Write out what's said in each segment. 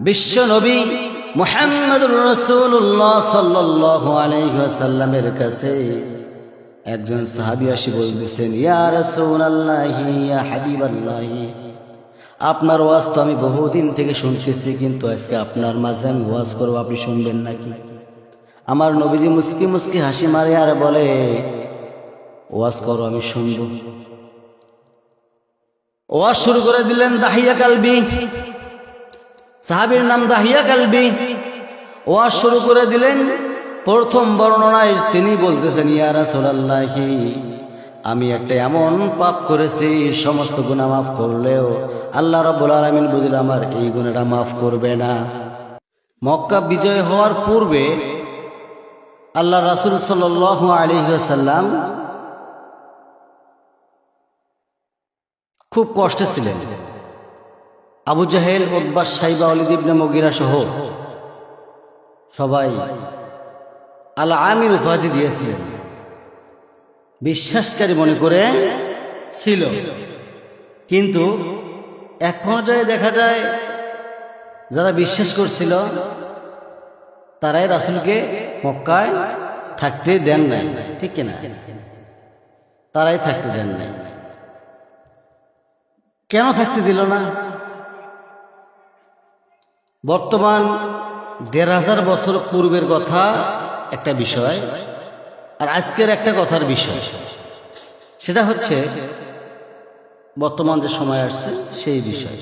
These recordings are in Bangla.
বিশ্ব নবী মোহাম্মদুর রসুল্লাহ সাল্লাহ আলাইসাল্লামের কাছে একজন সাহাবি আসি বলতেছেন, ইয়া ইয়া হাবিব আপনার ওয়াজ তো আমি বহুদিন থেকে শুনতেছি, কিন্তু আজকে আপনার মাঝে আমি ওয়াজ করব, আপনি শুনবেন নাকি? আমার নবীজি মুস্কি মুস্কি হাসি মারে আর বলে, ওয়াজ করো, আমি শুনব। ওয়াজ শুরু করে দিলেন, দাহিয়া কালবি। সাহাবির নাম দাহিয়া কালবি। ওয়াজ শুরু করে দিলেন। প্রথম বর্ণনায় তিনি বলতেছেন, ইয়া রাসূলুল্লাহি, আমি একটা এমন পাপ করেছি, সমস্ত গুনাহ মাফ করলেও আল্লাহ রাব্বুল আলামিন বুঝলে আমার এই গুনাহটা মাফ করবে না। মক্কা বিজয় হওয়ার পূর্বে আল্লাহ রাসূল সাল্লাল্লাহু আলাইহি ওয়াসাল্লাম খুব কষ্টে ছিলেন। আবু জাহেল উদ্বাস সাইবা অলিদ ইবনে মগিরা সহ সবাই আল আমির উপাধি দিয়েছিলেন। বিশ্বাসকারী মনে করে ছিল। কিন্তু এক পর্যায়ে দেখা যায় যারা বিশ্বাস করছিল, তারাই রাসুলকে মক্কায় থাকতে দেন নাই। ঠিক কিনা তারাই থাকতে দেন নাই। কেন থাকতে দিল না? বর্তমান দেড় হাজার বছর পূর্বের কথা একটা বিষয় আর আজকের একটা কথার বিষয়। সেটা হচ্ছে বর্তমান যে সময় আসছে, সেই বিষয়।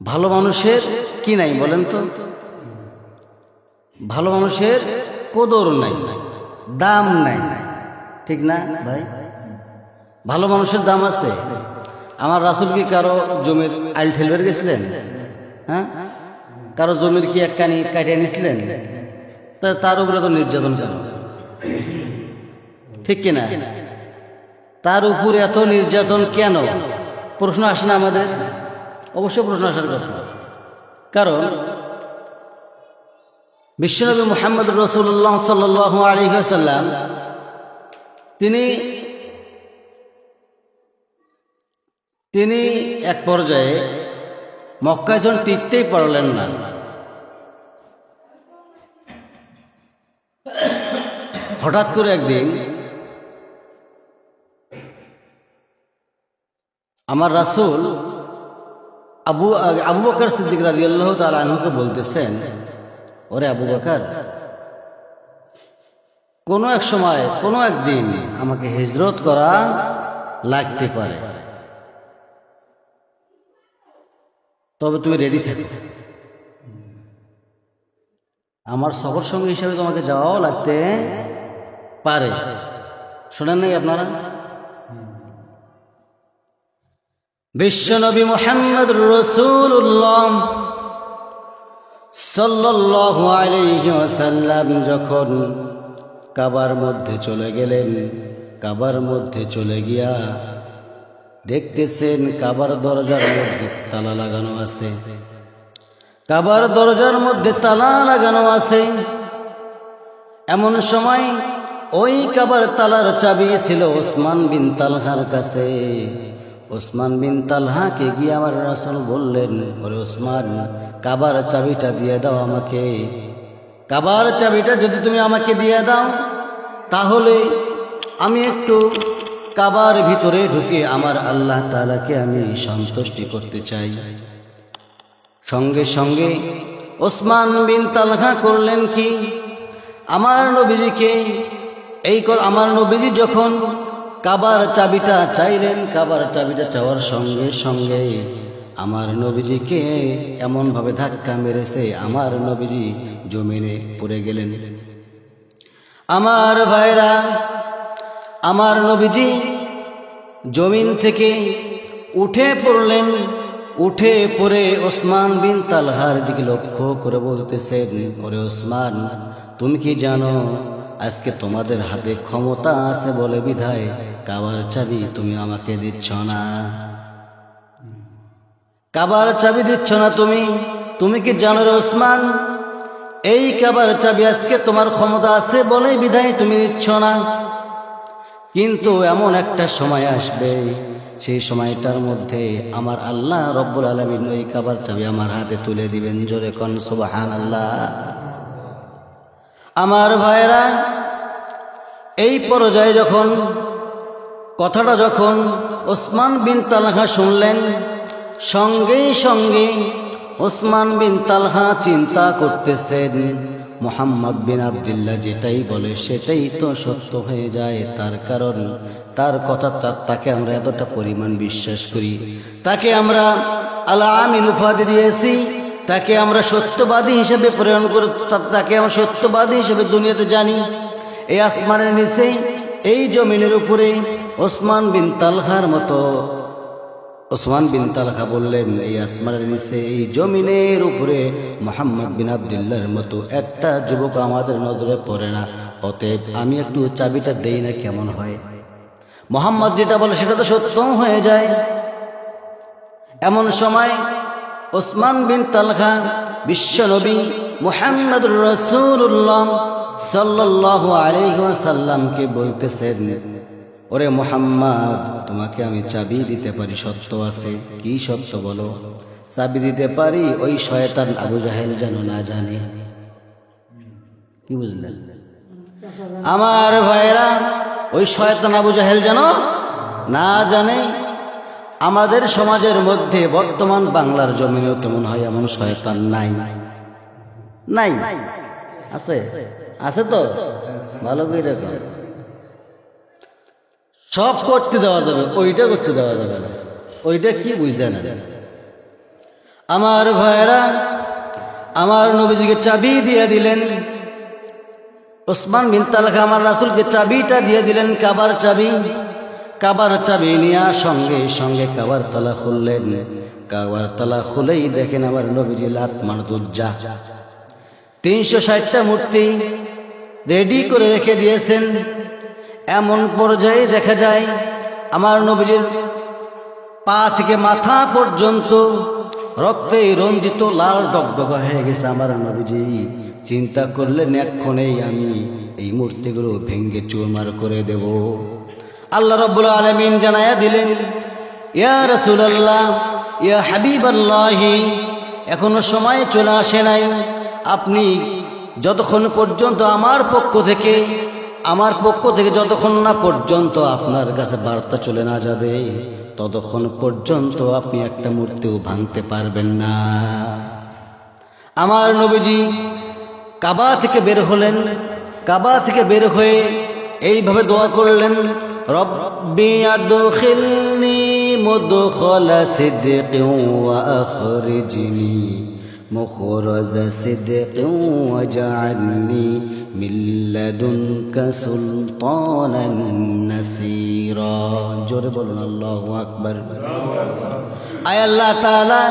ভালো মানুষের কি নাই বলেন তো? ভালো মানুষের কদর নাই, দাম নাই। ঠিক না ভাই? ভালো মানুষের দাম আছে। আমার রাসুল কি কারও জমির আইল ফেলবার গেছিলেন? হ্যাঁ? কারও জমির কি এক কানি কাটিয়ে নিছিলেন? তা তার উপরে তো নির্যাতন কেন ঠিক কিনা তার উপরে এত নির্যাতন কেন? প্রশ্ন আসে না আমাদের? অবশ্যই প্রশ্ন আসার কথা। কারণ বিশ্বনবী মোহাম্মদ রসুল্লাহ সাল্লাহ আলহিহাসাল্লাম তিনি তিনি এক পর্যায়ে মক্কায় যখন টিকতেই পারলেন না। হঠাৎ করে একদিন আমার রাসুল আবু আবু বকর সিদ্দিক রাজি আল্লাহ তাল আনহুকে বলতেছেন, ওরে আবু বকর, কোনো এক সময়, কোনো একদিন আমাকে হিজরত করা লাগতে পারে। তবে তুমি রেডি থাকো। আমার সফর সঙ্গী হিসাবে তোমাকে যাওয়াও লাগতে পারে। শোনেন নাই আপনারা? বিশ্বনবী মোহাম্মদ রসুল্লাহ সাল্লাল্লাহু আলাইহি ওয়াসাল্লাম যখন কাবার মধ্যে চলে গেলেন, কাবার মধ্যে চলে গিয়া দেখতেছেন কাবার দরজার মধ্যে তালা লাগানো আছে। কাবার দরজার মধ্যে তালা লাগানো আছে। এমন সময় ওই কাবার তালার চাবি ছিল ওসমান বিন তালহার কাছে। ওসমান বিন তালহাকে গিয়ে আমার রাসুল বললেন, ওরে ওসমান, কাবার চাবিটা দিয়ে দাও আমাকে। কাবার চাবিটা যদি তুমি আমাকে দিয়ে দাও, তাহলে আমি একটু কাবার ভিতরে ঢুকে আমার আল্লাহ তালাকে আমি সন্তুষ্টি করতে চাই। সঙ্গে সঙ্গে ওসমান বিন তালহা করলেন কি? আমার নবীজিকে এই আমার নবীজি যখন কাবার চাবিটা চাইলেন, কাবার চাবিটা চাওয়ার সঙ্গে সঙ্গে আমার নবীজিকে এমনভাবে ধাক্কা মেরেছে, আমার নবীজি জমিনে পড়ে গেলেন। আমার ভাইরা, আমার নবীজি জমিন থেকে উঠে পড়লেন, উঠে পড়ে ওসমান বিন তালহার দিকে লক্ষ্য করে বলতেছেন, ওরে ওসমান, তুমি কি জানো, আজকে তোমাদের হাতে ক্ষমতা আছে বলে বিধায় কাবার চাবি তুমি আমাকে দিচ্ছ না? কাবার চাবি দিচ্ছ না তুমি? তুমি কি জানো রে ওসমান, এই কাবার চাবি আজকে তোমার ক্ষমতা আছে বলে বিধায় তুমি দিচ্ছ না? কিন্তু এমন একটা সময় আসবে, সেই সময়টার মধ্যে আমার আল্লাহ রব্বুল আলমিন ওই কাবার চাবি আমার হাতে তুলে দিবেন, জোরে কন সুবাহান আল্লাহ আমার ভাইরা এই পর্যায়ে যখন, কথাটা যখন ওসমান বিন তালহা শুনলেন, সঙ্গেই সঙ্গে ওসমান বিন তালহা চিন্তা করতেছেন মোহাম্মদ বিন আবদুল্লাহ যেটাই বলে সেটাই তো সত্য হয়ে যায়। তার কারণ, তার কথা তাকে আমরা এতটা পরিমাণ বিশ্বাস করি। তাকে আমরা আল্লাহ আমিন উপাধি দিয়েছি। তাকে আমরা সত্যবাদী হিসেবে প্রেরণ করে তাকে আমরা সত্যবাদী হিসেবে দুনিয়াতে জানি। এই আসমানের নিচে এই জমিনের উপরে ওসমান বিন তালহার মতো ওসমান বিন তালহা বললেন, এই আসমানের নিচে, এই জমিনের উপরে মোহাম্মদ বিন আবদুল্লাহর মতো একটা যুবক আমাদের নজরে পড়ে না। অতএব আমি একটু চাবিটা দেই না কেমন হয়? মোহাম্মদ যেটা বলে সেটা তো সত্য হয়ে যায়। এমন সময় ওসমান বিন তালহা বিশ্বনবী মুহাম্মদ রসুল্লাহ সাল্লাহ আলাইসাল্লামকে বলতেছেন ওরে মোহাম্মদ, তোমাকে আমি চাবি দিতে পারি, সত্য আছে। কি সত্য বলো? চাবি দিতে পারি, ওই শয়তান আবু জাহেল যেন না জানে। কি বুঝলেন? আমার ভাইরা ওই শয়তান আবু জাহেল যেন না জানে। আমাদের সমাজের মধ্যে বর্তমান বাংলার জমিনেও তেমন হয় এমন শয়তান নাই। নাই? আছে? আছে তো? ভালো করে দেখো সব করতে দেওয়া যাবে, ওইটা করতে দেওয়া যাবে না। ওইটা কি বুঝে না। আমার ভাইরা আমার নবীজিকে চাবি দিয়ে দিলেন। ওসমান বিন তালকা আমার রাসুলকে চাবিটা দিয়ে দিলেন, কাবার চাবি। কাবার চাবি নিয়ে সঙ্গে সঙ্গে কাবার তলা খুললেন। কাবার তলা খুলেই দেখেন আমার নবীজি লাত মানদুজ্জা তিনশো ষাটটা মূর্তি রেডি করে রেখে দিয়েছেন। এমন পর্যায়ে দেখা যায়, আমার নবীজির পা থেকে মাথা পর্যন্ত রক্তে রঞ্জিত লাল ডকডকা হয়ে গেছে আমার নবীজি। চিন্তা করলেন এক্ষণেই আমি এই মূর্তিগুলো ভেঙ্গে চুরমার করে দেব। আল্লাহ রব্বুল আলমিন জানায়া দিলেন, ইয়া রসুলাল্লাহ, ইয়া হাবিব আল্লাহি এখনও সময় চলে আসে নাই। আপনি যতক্ষণ পর্যন্ত আমার পক্ষ থেকে আমার পক্ষ থেকে যতক্ষণ না পর্যন্ত আপনার কাছে বার্তা চলে না যাবে, ততক্ষণ পর্যন্ত আপনি একটা মূর্তিও ভাঙতে পারবেন না। আমার নবীজি কাবা থেকে বের হলেন, কাবা থেকে বের হয়ে এইভাবে দোয়া করলেন, রব্বি আদখিলনি مخرج صدق واجعلني من لدنك سلطانا نصيرا জোরে বলুন আল্লাহু আকবার আয় আল্লাহ তাআলা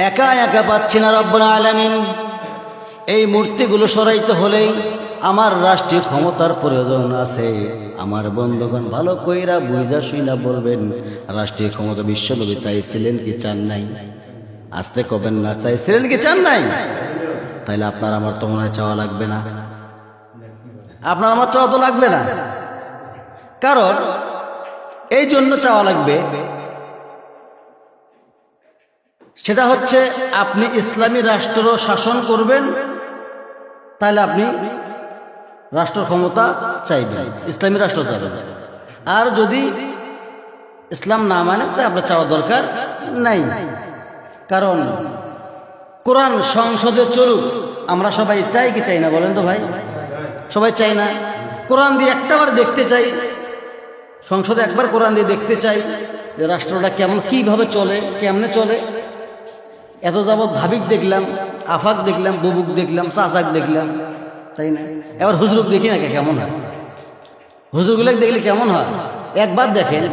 একা একা পাচ্ছি না রব্বুল আলামিন এই মূর্তিগুলো সরাইতে হলেই আমার রাষ্ট্রীয় ক্ষমতার প্রয়োজন আছে আমার বন্ধুগণ ভালো কইরা বুঝা শুইনা বলবেন রাষ্ট্রীয় ক্ষমতা বিশ্বনবী চাইছিলেন কি চান নাই আসতে কবেন না চাইছিলেন কি চান নাই? তাইলে আপনার আমার তো মনে হয় চাওয়া লাগবে না। আপনার আমার চাওয়া তো লাগবে না। কারণ, এই জন্য চাওয়া লাগবে, সেটা হচ্ছে আপনি ইসলামী রাষ্ট্র শাসন করবেন তাহলে আপনি রাষ্ট্র ক্ষমতা চাইবেন, ইসলামী রাষ্ট্র চাইবেন। আর যদি ইসলাম না মানে তাই আপনার চাওয়া দরকার নাই। কারণ কোরআন সংসদে চলুক, আমরা সবাই চাই কি চাই না বলেন তো ভাই? সবাই চাই না? কোরআন দিয়ে একটাবার দেখতে চাই, সংসদে একবার কোরআন দিয়ে দেখতে চাই যে রাষ্ট্রটা কেমন, কীভাবে চলে, কেমনে চলে। এত যাবৎ ভাবিক দেখলাম, আফাক দেখলাম, বুবুক দেখলাম চাচাক দেখলাম, তাই না? এবার হুজরুক দেখি না কেমন হয়? হুজুরগুলো দেখলে কেমন হয়? একবার দেখেন,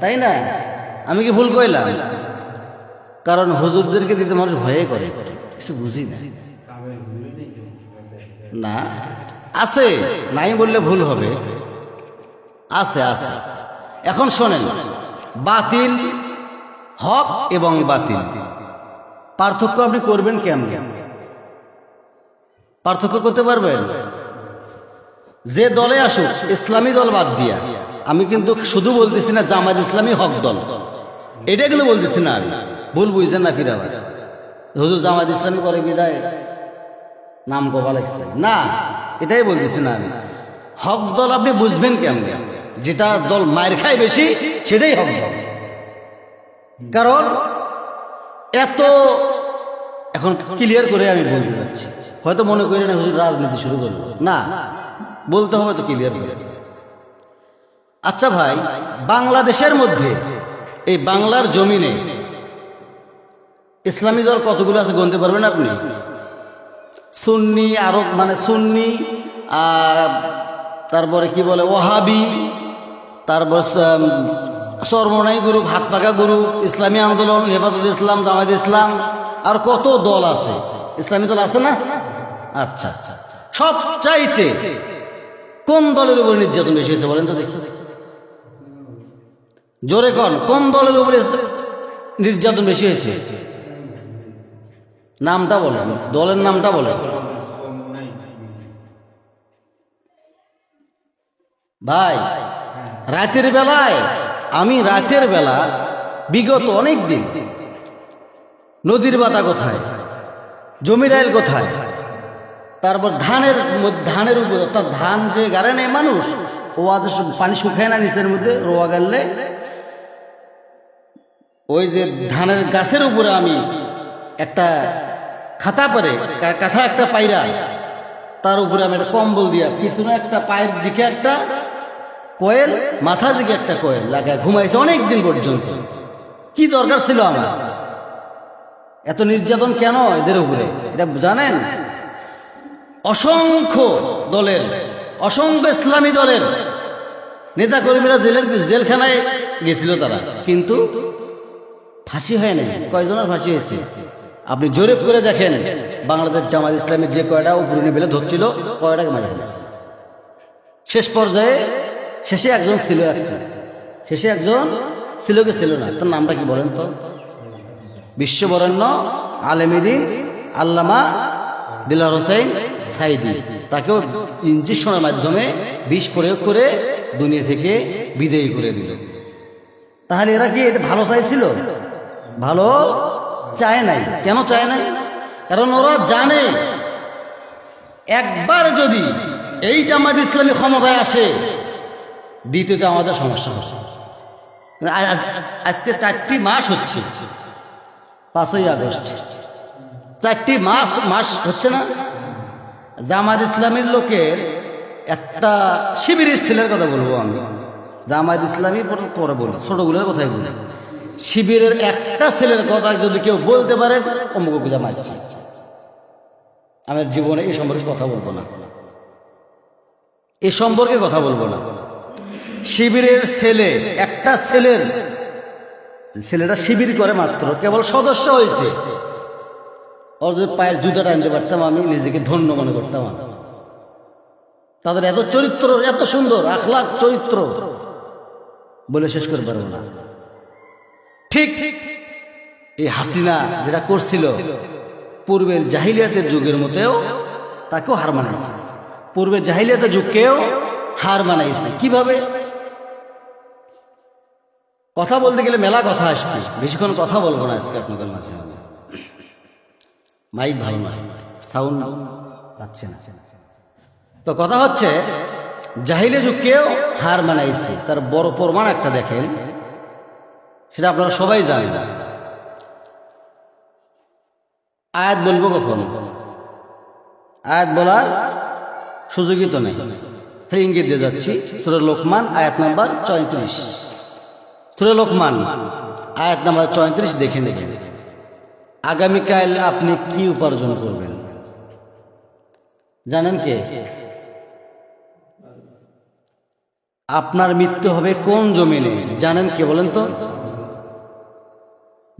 তাই না? আমি কি ভুল কইলাম? কারণ হুজুরদেরকে দিতে মানুষ ভয়ে করে। কিছু বুঝি না। না, আছে, নাই বললে ভুল হবে। আছে আছে। এখন শোনেন, বাতিল, হক এবং বাতিল। পার্থক্য আপনি করবেন কেমন? পার্থক্য করতে পারবেন? যে দলে আসুক, ইসলামী দল বাদ দিয়া। আমি কিন্তু শুধু বলতেছি না জামাত ইসলামী হক দল। এটা কিন্তু বলতেছি না আমি। ভুল বুঝছেন না ফিরে আবার হুজুর জামাত ইসলামী করে বিদায়। নাম লাগছে। না, এটাই বলতেছি না আমি। হক দল আপনি বুঝবেন কেমন? যেটা দল মায়ের খায় বেশি, সেটাই হক দল। কারণ এত এখন ক্লিয়ার করে আমি বলতে যাচ্ছি। হয়তো মনে করি না হুজুর রাজনীতি শুরু করব না, বলতে হবে তো ক্লিয়ার করে। আচ্ছা ভাই, বাংলাদেশের মধ্যে, এই বাংলার জমিনে ইসলামী দল কতগুলো আছে গুনতে পারবেন আপনি? সুন্নি আরও মানে সুন্নি, আর তারপরে কি বলে, ওহাবি, তারপর সর্বনাই গ্রুপ হাত পাকা গ্রুপ, ইসলামী আন্দোলন, হেফাজত ইসলাম, জামায়াত ইসলাম, আর কত দল আছে? ইসলামী দল আছে না? আচ্ছা আচ্ছা আচ্ছা। সব চাইতে কোন দলের উপর নির্যাতন বেশি হয়েছে বলেন তো দেখি। জোরে কন, কোন দলের উপরে নির্যাতন বেশি হয়েছে? নামটা বলেন, দলের নামটা বলেন। ভাই, রাতের বেলায়, আমি রাতের বেলা বিগত অনেক দিন নদীর বাতা কোথায়, জমির আইল কোথায়, তারপর ধানের ধানের উপর, অর্থাৎ ধান যে গাড়ে নেয় মানুষ, ও পানি শুকায় না নিচের মধ্যে রোয়া গাড়লে, ওই যে ধানের গাছের উপরে আমি একটা খাতা পারে কাঁথা একটা পায়রা। তার উপরে আমি একটা কম্বল দিয়া পিছনে একটা পায়ের দিকে একটা কোয়েল, মাথার দিকে একটা কোয়েল লাগায় ঘুমাইছে অনেক দিন পর্যন্ত। কি দরকার ছিল আমার? এত নির্যাতন কেন এদের উপরে? এটা জানেন? অসংখ্য দলের, অসংখ্য ইসলামী দলের নেতা কর্মীরা জেলের, জেলখানায় গেছিল তারা। কিন্তু ফাঁসি হয় নাই কয়জনের ফাঁসি হয়েছে? আপনি জরিপ করে দেখেন, বাংলাদেশ জামাত ইসলামের যে কয়টা উপরে বেলে ধরছিল, কয়টাকে মারা ফেলেছে। শেষ পর্যায়ে শেষে একজন ছিল একটা শেষে একজন ছিল কি ছিল না? তার নামটা কি বলেন তো? বিশ্ববরণ্য আলেমিদিন আল্লামা দিলার হোসেন সাইদি। তাকেও ইঞ্জেকশনের মাধ্যমে বিষ প্রয়োগ করে দুনিয়া থেকে বিদায়ী করে দিল তাহলে এরা কি এটা ভালো চাইছিল? ভালো চায় নাই। কেন চায় নাই? কারণ ওরা জানে, একবার যদি এই জামাত ইসলামী ক্ষমতায় আসে, দ্বিতীয়তে আমাদের সমস্যা আ- আজকে চারটি মাস হচ্ছে, পাঁচই আগস্ট। চারটি মাস মাস হচ্ছে না? জামাত ইসলামীর লোকের একটা শিবিরের ছেলের কথা বলব আমি। জামাত ইসলামী পরে পরে বলি ছোটগুলোর কথাই বলি শিবিরের একটা ছেলের কথা যদি কেউ বলতে পারে, অমুক জামাচ্ছি আমি জীবনে এই সম্পর্কে কথা বলব না। এ সম্পর্কে কথা বলব না। শিবিরের ছেলে, একটা ছেলের, ছেলেটা শিবির করে মাত্র, কেবল সদস্য হয়েছে। ওর যদি পায়ের জুতাটা আনতে পারতাম আমি, নিজেকে ধন্য মনে করতাম। তাদের এত চরিত্র, এত সুন্দর, আখলাখ চরিত্র। বলে শেষ করতে পারব না। ঠিক ঠিক এই হাসিনা যেটা করছিল, পূর্বের জাহিলিয়াতের যুগের মতেও তাকেও হার মানাইছে। পূর্বের জাহিলিয়াতের যুগকেও হার মানাইছে। কীভাবে? কথা বলতে গেলে মেলা কথা আসবে। বেশিক্ষণ কথা বলব না আজকে আপনাদের মাঝে। মাইক ভালো নয় সাউন্ড পাচ্ছে না। তো কথা হচ্ছে জাহিলে যুগকেও হার মানাইছে। তার বড় প্রমাণ একটা দেখেন। সেটা আপনারা সবাই জানেন। আয়াত বলব কখন? আয়াত বলার সুযোগই তো নেই। খালি ইঙ্গিত দিয়ে যাচ্ছি। সুরে লোকমান আয়াত নাম্বার চৌত্রিশ। সুরে লোকমান আয়াত নাম্বার চৌত্রিশ দেখে নেবেন। আগামীকাল আপনি কি উপার্জন করবেন? জানেন কে? আপনার মৃত্যু হবে কোন জমিনে? জানেন কে বলেন তো?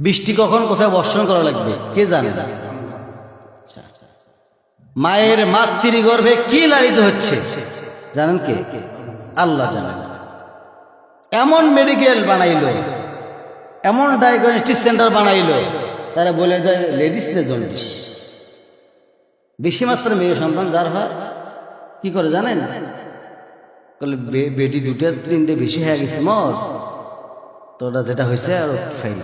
বৃষ্টি কখন কোথায় বর্ষণ করা লাগবে? কে জানে? মায়ের মাতৃ গর্ভে কি লালিত হচ্ছে? জানেন কে? আল্লাহ জানেন। এমন মেডিকেল বানাইলো, এমন ডায়াগনস্টিক সেন্টার বানাইলো, তারা বলে দেয় লেডিস জন্ডিস বেশি মাত্র মেয়ে সন্তান যার হয়, কি করে জানেন? কলে বে- বেটি দুটা তিনটে বেশি হয়ে গেছে, মর। তো ওটা যেটা হয়েছে, আর ফেল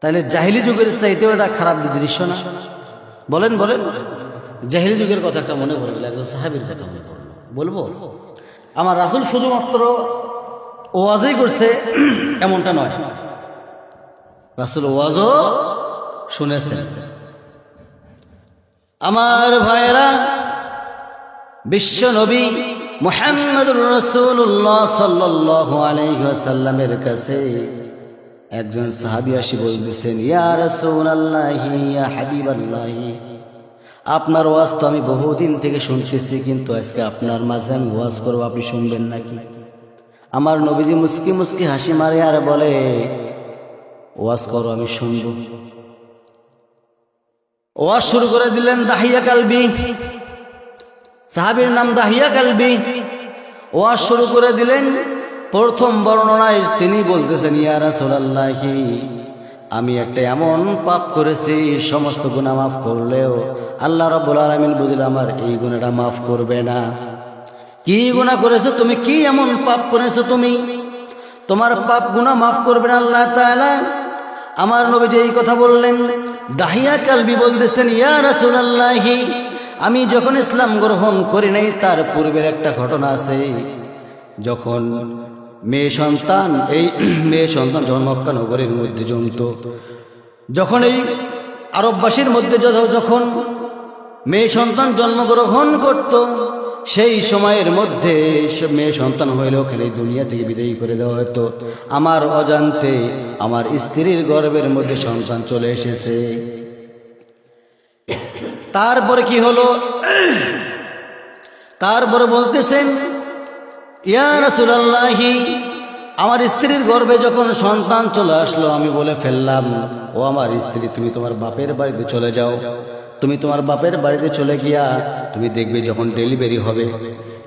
তাহলে জাহিলি যুগের চাইতেও এটা খারাপ দৃশ্য না। বলেন বলেন। জাহিলি যুগের কথা একটা মনে পড়ে গেল, একজন সাহাবির কথা মনে বলব, আমার রাসুল শুধুমাত্র ওয়াজই করছে, এমনটা নয়। রাসুল ওয়াজও শুনেছেন। আমার ভাইয়েরা, বিশ্ব নবী মোহাম্মদুর রসুল্লাহ সাল্লাহ আলাইসাল্লামের কাছে একজন সাহাবি আসি বলতেছেন, ইয়া রসুল্লাহি ইয়া হাবিব আপনার ওয়াজ তো আমি বহুদিন থেকে শুনতেছি, কিন্তু আজকে আপনার মাঝে আমি ওয়াজ করব, আপনি শুনবেন নাকি? আমার নবীজি মুস্কি মুস্কি হাসি মারে আর বলে, ওয়াজ করো, আমি শুনব। ওয়াজ শুরু করে দিলেন, দাহিয়া কালবি। সাহাবীর নাম দাহিয়া কালবি। ওয়াজ শুরু করে দিলেন প্রথম বর্ণনায় তিনি বলতেছেন, ইয়া রাসূলুল্লাহি, আমি একটা এমন পাপ করেছি, সমস্ত গুনাহ মাফ করলেও আল্লাহ রাব্বুল আলামিন বুঝলে আমার এই গুণাটা মাফ করবে না। কি গুনাহ করেছ তুমি? কি এমন পাপ করেছ তুমি? তোমার পাপ গুনাহ মাফ করবে না আল্লাহ তাআলা? আমার নবী যে এই কথা বললেন। দাহিয়া কালবি বলতেছেন, ইয়া রাসূলুল্লাহি, আমি যখন ইসলাম গ্রহণ করি নাই, তার পূর্বের একটা ঘটনা আছে। যখন মেয়ে সন্তান, এই মেয়ে সন্তান যখন মক্কা নগরের মধ্যে জমত যখন এই আরববাসীর মধ্যে যখন মেয়ে সন্তান জন্মগ্রহণ করত, সেই সময়ের মধ্যে মেয়ে সন্তান হইলে ওখানে এই দুনিয়া থেকে বিদায়ী করে দেওয়া হতো। আমার অজান্তে আমার স্ত্রীর গর্বের মধ্যে সন্তান চলে এসেছে। তারপরে কি হলো? তারপরে বলতেছেন ইয়া আমার স্ত্রীর গর্ভে যখন সন্তান চলে আসলো, আমি বলে ফেললাম, ও আমার স্ত্রী, তুমি তোমার বাপের বাড়িতে চলে যাও। তুমি তোমার বাপের বাড়িতে চলে গিয়া, তুমি দেখবে যখন ডেলিভারি হবে।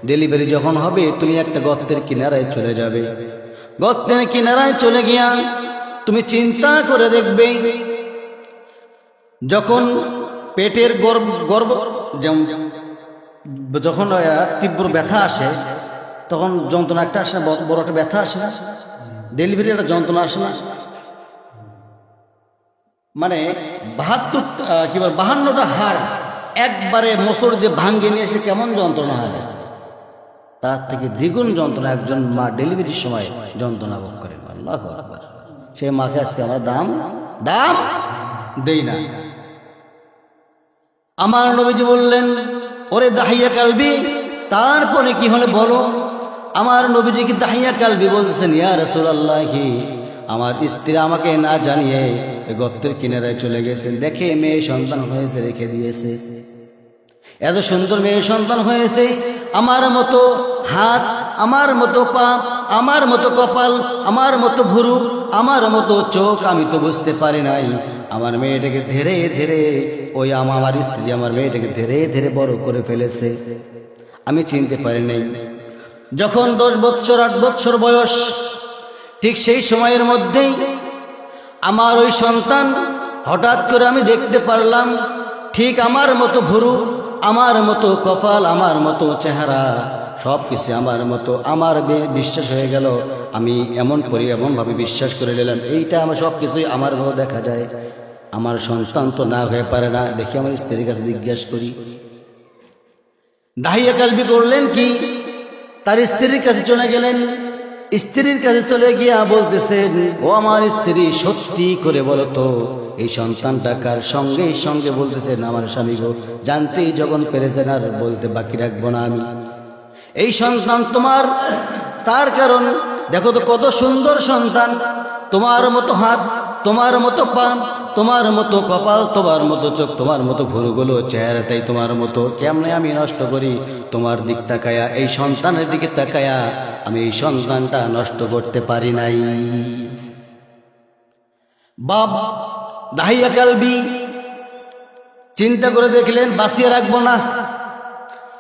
ডেলিভারি যখন হবে, তুমি একটা গর্তের কিনারায় চলে যাবে। গর্তের কিনারায় চলে গিয়া, তুমি চিন্তা করে দেখবে, যখন পেটের গর্ভ গর্ভ, যেমন, যখন তীব্র ব্যথা আসে তখন যন্ত্রণা একটা আসে না, বড়- একটা ব্যথা আসে না। ডেলিভারি একটা যন্ত্রণা আসে না। মানে বাহাত্তর কি বল, বাহান্নটা হাড় একবারে মোসর যে ভাঙ্গে নিয়ে আসলে কেমন যন্ত্রণা হয়? তার থেকে দ্বিগুণ যন্ত্রণা একজন মা ডেলিভারির সময় যন্ত্রণা ভোগ করেন। আল্লাহ সে মাকে আজকে আমরা দাম দাম দেই না। আমার নবীজি বললেন, ওরে দাহিয়া কালবি, তারপরে কি হলে বলো? আমার নবীজি কি দাহিয়া কালবি বলতেছেন ইয়া রাসূলুল্লাহি আমার স্ত্রী আমাকে না জানিয়ে গর্তের কিনারায় চলে গেছেন। দেখে মেয়ে সন্তান হয়েছে, রেখে দিয়েছে। এত সুন্দর মেয়ে সন্তান হয়েছে। আমার মতো হাত, আমার মতো পা, আমার মতো কপাল, আমার মতো ভুরু, আমার মতো চোখ আমি তো বুঝতে পারি নাই। আমার মেয়েটাকে ধীরে ধীরে, ওই আমার স্ত্রী আমার মেয়েটাকে ধীরে ধীরে বড় করে ফেলেছে। আমি চিনতে পারি নাই। যখন দশ বৎসর, আট বৎসর বয়স, ঠিক সেই সময়ের মধ্যেই আমার ওই সন্তান হঠাৎ করে আমি দেখতে পারলাম, ঠিক আমার মতো ভুরু, আমার মতো কপাল, আমার মতো চেহারা, সব কিছু আমার মতো। আমার বিশ্বাস হয়ে গেল, আমি এমন করি, এমনভাবে বিশ্বাস করে নিলাম। এইটা আমার সব কিছুই আমার মতো দেখা যায়। আমার সন্তান তো না হয়ে পারে না, দেখি আমার স্ত্রীর কাছে জিজ্ঞাসা করি, দাহিয়া কালবি করলেন কি? তার স্ত্রীর কাছে চলে গেলেন। স্ত্রীর কাছে চলে গিয়া বলতেছেন, ও আমার স্ত্রী, সত্যি করে বলো তো, এই সন্তানটা কার? সঙ্গে সঙ্গে বলতেছেন, আমার স্বামী গো, জানতেই যখন পেরেছেন আর বলতে বাকি রাখব না আমি। এই সন্তান তোমার, তার কারণ, দেখো তো কত সুন্দর সন্তান, তোমার মতো হাত, তোমার মতো পা তোমার মতো কপাল, তোমার মতো চোখ, তোমার মতো ভুরুগুলো, চেহারাটাই তোমার মতো। কেমনে আমি নষ্ট করি? তোমার দিক তাকায়া, এই সন্তানের দিকে তাকায়া, আমি এই সন্তানটা নষ্ট করতে পারি নাই। বাপ, দাহিয়া কালবি, চিন্তা করে দেখলেন, বাঁচিয়ে রাখব না।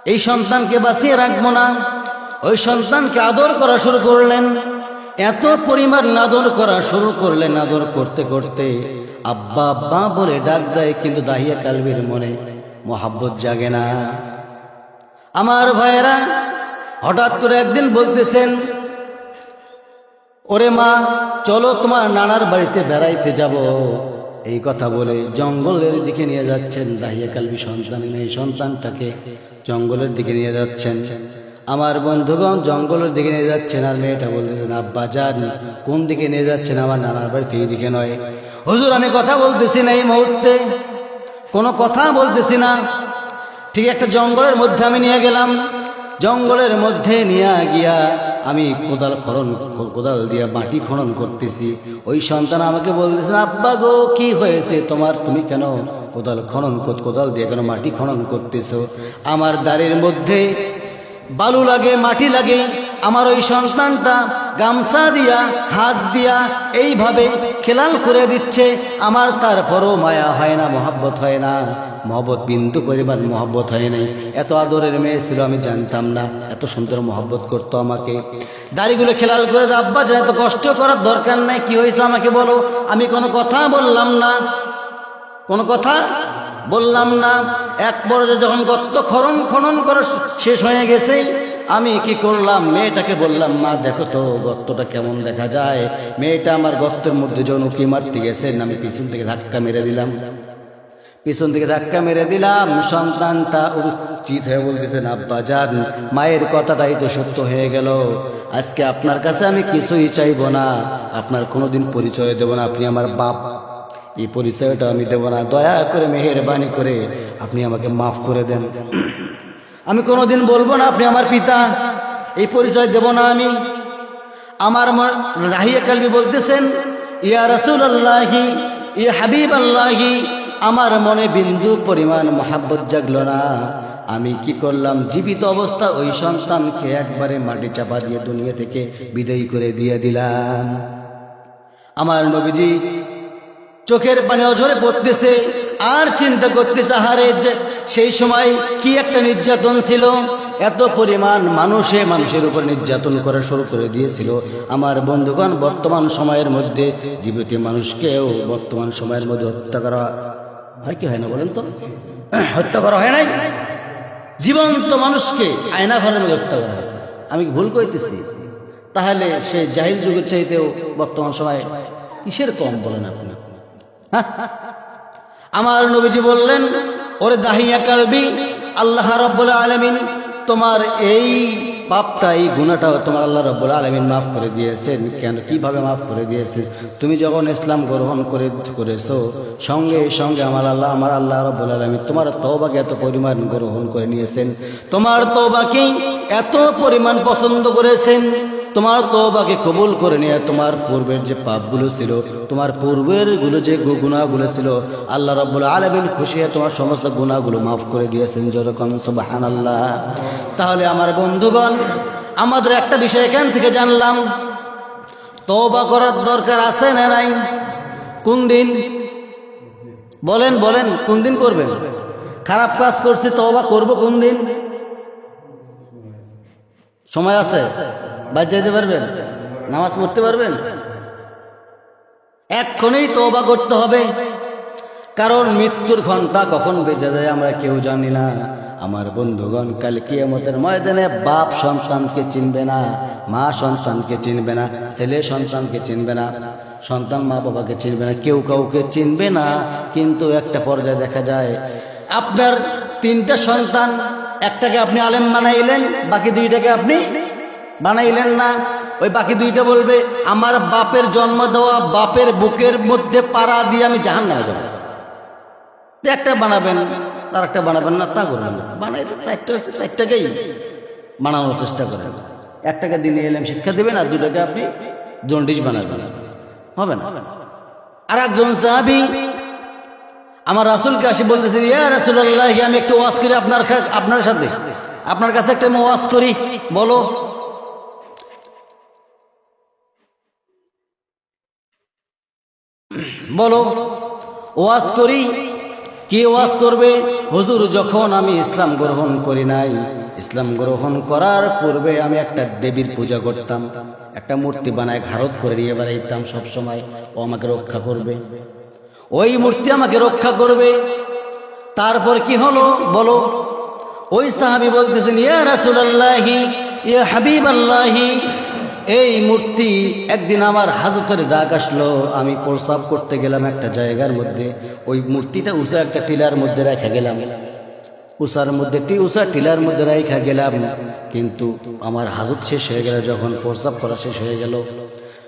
এই সন্তানকে বাঁচিয়ে রাখব না। ওই সন্তানকে আদর করা শুরু করলেন। এত পরিমাণ আদর করা শুরু করলেন আদর করতে করতে আব্বা আব্বা বলে ডাক দেয়, কিন্তু দাহিয়া কালবির মনে মোহাব্বত জাগে না। আমার ভাইয়েরা, হঠাৎ করে একদিন বলতেছেন, ওরে মা, চলো তোমার নানার বাড়িতে বেড়াইতে যাব। এই কথা বলে জঙ্গলের দিকে নিয়ে যাচ্ছেন দাহিয়া কালবি সন্তান, এই সন্তানটাকে জঙ্গলের দিকে নিয়ে যাচ্ছেন। আমার বন্ধুগণ জঙ্গলের দিকে নিয়ে যাচ্ছেন আর মেয়েটা বলতেছেন আব্বা যান কোন দিকে নিয়ে যাচ্ছেন? আমার নানার বাড়িতে এই দিকে নয়। হুজুর, আমি কথা বলতেছি না এই মুহূর্তে। কোনো কথা বলতেছি না। ঠিক একটা জঙ্গলের মধ্যে আমি নিয়ে গেলাম। জঙ্গলের মধ্যে নিয়ে গিয়া আমি কোদাল খনন, কোদাল দিয়া মাটি খনন করতেছি। ওই সন্তান আমাকে বলতেছেন আব্বা গো, কি হয়েছে? তোমার তুমি কেন কোদাল খনন কোদাল দিয়ে কেন মাটি খনন করতেছো? আমার দাড়ির মধ্যে বালু লাগে, মাটি লাগে, আমার ওই সন্তানটা গামছা দিয়া, হাত দিয়া এইভাবে খেলাল করে দিচ্ছে। আমার তারপরও মায়া হয় না, মহাব্বত হয় না। মহব্বত বিন্দু পরিমাণ মহব্বত হয় নাই। এত আদরের মেয়ে ছিল, আমি জানতাম না। এত সুন্দর মহব্বত করতো আমাকে। দাড়িগুলো খেলাল করে আব্বা যেন এত কষ্ট করার দরকার নাই, কি হয়েছে আমাকে বলো। আমি কোনো কথা বললাম না। কোনো কথা? বললাম না, এক পর্যায়ে যখন গর্ত খনন খনন করা শেষ হয়ে গেছে, আমি কি করলাম? মেয়েটাকে বললাম, মা, দেখো তো, গর্তটা কেমন দেখা যায়। মেয়েটা আমার গর্তের মধ্যে যখন উকি মারতে গেছেন আমি পিছন থেকে ধাক্কা মেরে দিলাম। পিছন থেকে ধাক্কা মেরে দিলাম, সন্তানটা চিত হয়ে বলতেছেন, আব্বা যান, মায়ের কথাটাই তো সত্য হয়ে গেল। আজকে আপনার কাছে আমি কিছুই চাইব না। আপনার কোনোদিন পরিচয় দেব না। আপনি আমার বাপ এই পরিচয়টা আমি দেব না। দয়া করে, মেহেরবানি করে আপনি আমাকে মাফ করে দেন। আমি কোনোদিন বলব না আপনি আমার পিতা। এই পরিচয় দেব না আমি। আমার রাহিয়া কালবি বলতেছেন, ইয়া রসুল আল্লাহি ইয়া হাবিব আল্লাহি আমার মনে বিন্দু পরিমাণ মহাব্বত জাগলো না। আমি কি করলাম? জীবিত অবস্থা, ওই সন্তানকে একবারে মাটি চাপা দিয়ে দুনিয়া থেকে বিদায়ী করে দিয়ে দিলাম। আমার নবীজি চোখের পানি অঝরে পড়তেছে, আর চিন্তা করতেছে, আহারে যে সেই সময় কি একটা নির্যাতন ছিল? এত পরিমাণ মানুষে মানুষের উপর নির্যাতন করা শুরু করে দিয়েছিল। আমার বন্ধুগণ, বর্তমান সময়ের মধ্যে জীবিত মানুষকেও বর্তমান সময়ের মধ্যে হত্যা করা হয় কি হয় না বলেন তো? হত্যা করা হয় নাই? জীবন্ত মানুষকে আয়না ঘরের মধ্যে হত্যা করা হয়েছে। আমি ভুল করতেছি তাহলে সে জাহিল যুগের চাইতেও বর্তমান সময় কিসের কম বলেন আপনি? আমার নবীজি বললেন, ওরে দাহিয়া কালবি, আল্লাহ রব্বুল আলমিন তোমার এই পাপটা, এই গুণাটাও তোমার আল্লাহ রব্বুল আলমিন মাফ করে দিয়েছেন। কেন? কীভাবে মাফ করে দিয়েছেন? তুমি যখন ইসলাম গ্রহণ করে, করেছ, সঙ্গে সঙ্গে আমার আল্লাহ আমার আল্লাহ রব্বুল আলমিন তোমার তওবাকে এত পরিমাণ গ্রহণ করে নিয়েছেন। তোমার তওবাকে এত পরিমাণ পছন্দ করেছেন। তোমার তওবাকে কবুল করে নিয়ে তোমার পূর্বের যে পাপগুলো ছিল, তোমার পূর্বেরগুলো যে গু- গুনাহগুলো ছিল, আল্লাহ রাব্বুল আলামিন খুশি তোমার সমস্ত গুনাহগুলো মাফ করে দিয়েছেন যেরকম, সুবহানাল্লাহ। তাহলে আমার বন্ধুগণ, আমাদের একটা বিষয় এখান থেকে জানলাম, তওবা করার দরকার আছে না নাই? কোন দিন? বলেন বলেন, কোন দিন করবেন? খারাপ কাজ করছি, তওবা করব কোন দিন? সময় আছে? বাদ যাইতে পারবেন? নামাজ পড়তে পারবেন? এক্ষণেই তওবা করতে হবে। কারণ মৃত্যুর ঘণ্টা কখন বেজে যায় আমরা কেউ জানি না। আমার বন্ধুগণ, কাল কিয়ামতের ময়দানে বাপ সন্তানকে চিনবে না, মা সন্তানকে চিনবে না, ছেলে সন্তানকে চিনবে না, সন্তান মা বাবাকে চিনবে না, কেউ কাউকে চিনবে না। কিন্তু একটা পর্যায়ে দেখা যায়, আপনার তিনটা সন্তান, একটাকে আপনি আলেম বানাইলেন, বাকি দুইটাকে আপনি বানাইলেন না। ওই বাকি দুইটা বলবে, আমার বাপের জন্ম দেওয়া বাপের বুকের মধ্যে পাড়া দিয়ে আমি জাহান নামে যাব একটা বানাবেন, তার একটা বানাবেন না, তা করবেন না। বানাই চারটা হচ্ছে চারটাকেই বানানোর চেষ্টা করেন। একটাকে দিনে এলেম শিক্ষা দেবেন আর দুটাকে আপনি জন্ডিস বানাবেন। হবে না? আর একজন সাহাবি, আমার রাসুলকে আসি বলতেছেন, ইয়া রাসুল্লাহ আমি একটু ওয়াজ করি আপনার আপনার সাথে। আপনার কাছে একটা ওয়াজ করি। বলো বলো, ওয়াজ করি? কে ওয়াজ করবে? হুজুর, যখন আমি ইসলাম গ্রহণ করি নাই, ইসলাম গ্রহণ করার পূর্বে আমি একটা দেবীর পূজা করতাম, একটা মূর্তি বানায় ঘারত করে নিয়ে বেড়াইতাম সবসময়, ও আমাকে রক্ষা করবে। ওই মূর্তি আমাকে রক্ষা করবে। তারপর কি হলো? বলো। ওই সাহাবি বলতেছেন, ইয়া রাসূলুল্লাহি, ইয়া হাবিব আল্লাহি এই মূর্তি একদিন আমার হাজতের ডাক আসলো। আমি প্রসাব করতে গেলাম একটা জায়গার মধ্যে। ওই মূর্তিটা উঁচা একটা টিলার মধ্যে রেখে গেলাম। উষার মধ্যে উষা টিলার মধ্যে রাইখা গেলাম। কিন্তু আমার হাজত শেষ হয়ে গেল যখন প্রসাব করা শেষ হয়ে গেল।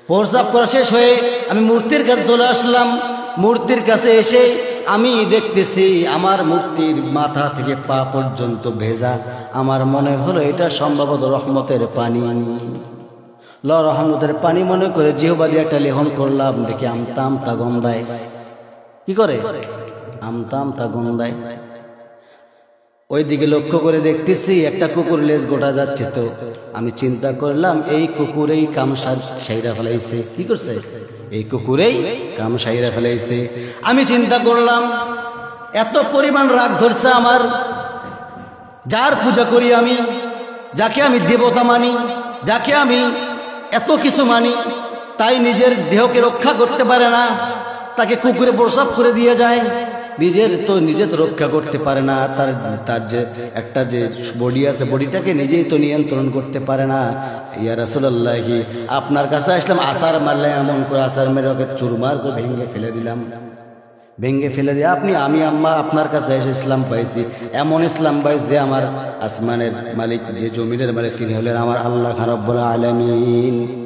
প্রসাব করা শেষ হয়ে আমি মূর্তির কাছে চলে আসলাম। মূর্তির কাছে এসে আমি দেখতেছি আমার মূর্তির মাথা থেকে পা পর্যন্ত ভেজা। আমার মনে হলো এটা সম্ভবত রহমতের পানি। ল রহমতের পানি মনে করে জিহবা একটা লেহন করলাম, দেখি আমতা আমতা গন্ধায়। কি করে? আমতা আমতা গন্ধায়। ওইদিকে লক্ষ্য করে দেখতেছি একটা কুকুর লেজ গোটা যাচ্ছে তো। আমি চিন্তা করলাম, এই কুকুরেই কাম সাইরা ফেলাইছে। কি করছে? এই কুকুরেই কাম সাইরা ফেলাইছে। আমি চিন্তা করলাম, এত পরিমাণ রাগ ধরছে আমার। যার পূজা করি আমি, যাকে আমি দেবতা মানি, যাকে আমি এত কিছু মানি, তাই নিজের দেহকে রক্ষা করতে পারে না, তাকে কুকুরে প্রসাব করে দিয়ে যায়। নিজের তো নিজে তো রক্ষা করতে পারে না, তার তার যে একটা যে বডি আছে, বডিটাকে নিজেই তো নিয়ন্ত্রণ করতে পারে না। ইয়া রাসুলাল্লাহি, আপনার কাছে আসলাম, আসার মারলে এমন করে আসার মেরে ওকে চুরমার করে ভেঙে ফেলে দিলাম। ভেঙ্গে ফেলে দিয়ে আপনি, আমি আম্মা আপনার কাছে এসে ইসলাম পাইছি। এমন ইসলাম পাইছি যে আমার আসমানের মালিক, যে জমিনের মালিক, তিনি হলেন আমার আল্লাহ খারাপ আলমিন।